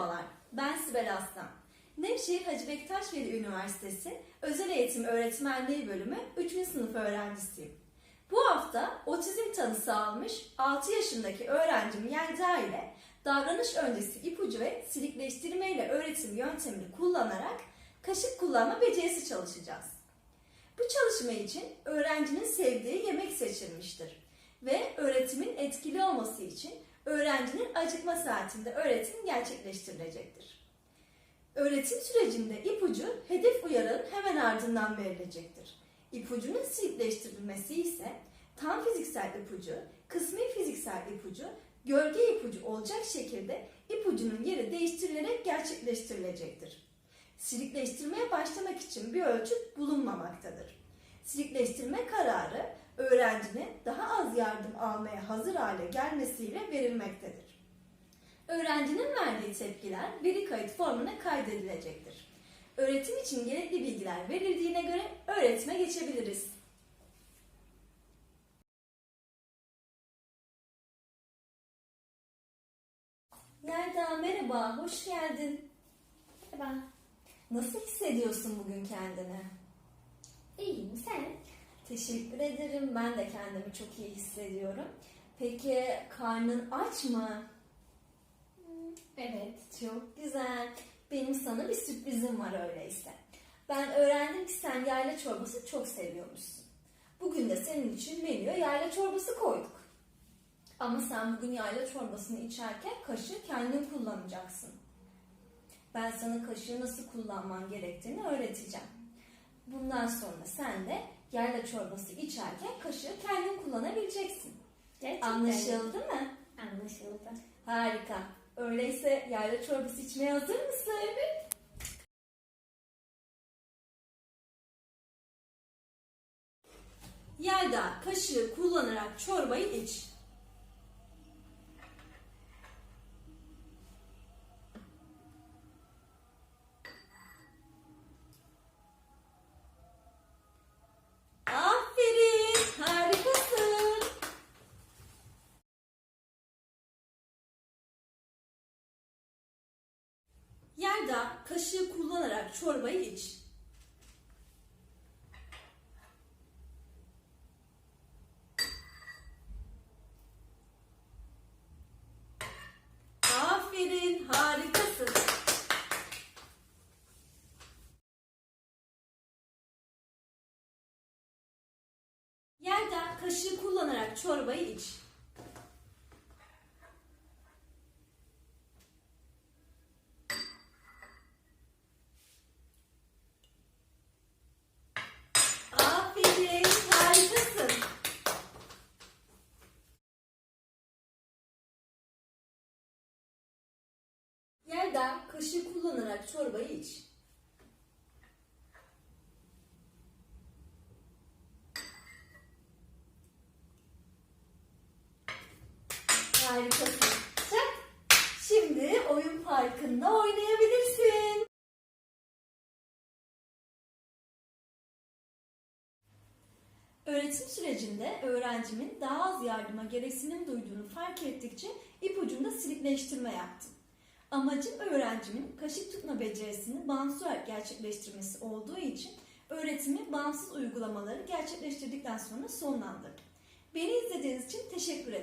Merhabalar, ben Sibel Aslan. Nevşehir Hacı Bektaş Veli Üniversitesi Özel Eğitim Öğretmenliği Bölümü 3. sınıf öğrencisiyim. Bu hafta otizm tanısı almış 6 yaşındaki öğrencim Yelda ile davranış öncesi ipucu ve silikleştirme ile öğretim yöntemini kullanarak kaşık kullanma becerisi çalışacağız. Bu çalışma için öğrencinin sevdiği yemek seçilmiştir ve öğretimin etkili olması için öğrencinin acıkma saatinde öğretim gerçekleştirilecektir. Öğretim sürecinde ipucu hedef uyarının hemen ardından verilecektir. İpucunun silikleştirilmesi ise tam fiziksel ipucu, kısmi fiziksel ipucu, gölge ipucu olacak şekilde ipucunun yeri değiştirilerek gerçekleştirilecektir. Silikleştirmeye başlamak için bir ölçüt bulunmamaktadır. Silikleştirme kararı öğrencinin daha az yardım almaya hazır hale gelmesiyle verilmektedir. Öğrencinin verdiği tepkiler veri kayıt formuna kaydedilecektir. Öğretim için gerekli bilgiler verildiğine göre öğretime geçebiliriz. Nereda merhaba, hoş geldin. Merhaba. Nasıl hissediyorsun bugün kendini? İyiyim sen? Teşekkür ederim. Ben de kendimi çok iyi hissediyorum. Peki karnın aç mı? Evet. Çok güzel. Benim sana bir sürprizim var öyleyse. Ben öğrendim ki sen yayla çorbası çok seviyormuşsun. Bugün de senin için menüye yayla çorbası koyduk. Ama sen bugün yayla çorbasını içerken kaşığı kendin kullanacaksın. Ben sana kaşığı nasıl kullanman gerektiğini öğreteceğim. Bundan sonra sen de yayla çorbası içerken kaşığı kendin kullanabileceksin. Gerçekten. Anlaşıldı mı? Anlaşıldı. Harika. Öyleyse yayla çorbası içmeye hazır mısın? Evet. Yelda kaşığı kullanarak çorbayı iç. Aferin, harikasın. Yelda kaşığı kullanarak çorbayı iç. Aferin, harikasın. Yelda kaşığı kullanarak çorbayı iç. Aferin, harikasın. Yelda kaşığı kullanarak çorbayı iç. Harikasın. Şimdi oyun parkında oynayabilirsin. Öğretim sürecinde öğrencimin daha az yardıma gereksinim duyduğunu fark ettikçe ipucunda silikleştirme yaptım. Amacım öğrencimin kaşık tutma becerisini bağımsız olarak gerçekleştirmesi olduğu için öğretimi bağımsız uygulamaları gerçekleştirdikten sonra sonlandırdım. Beni izlediğiniz için teşekkür ederim.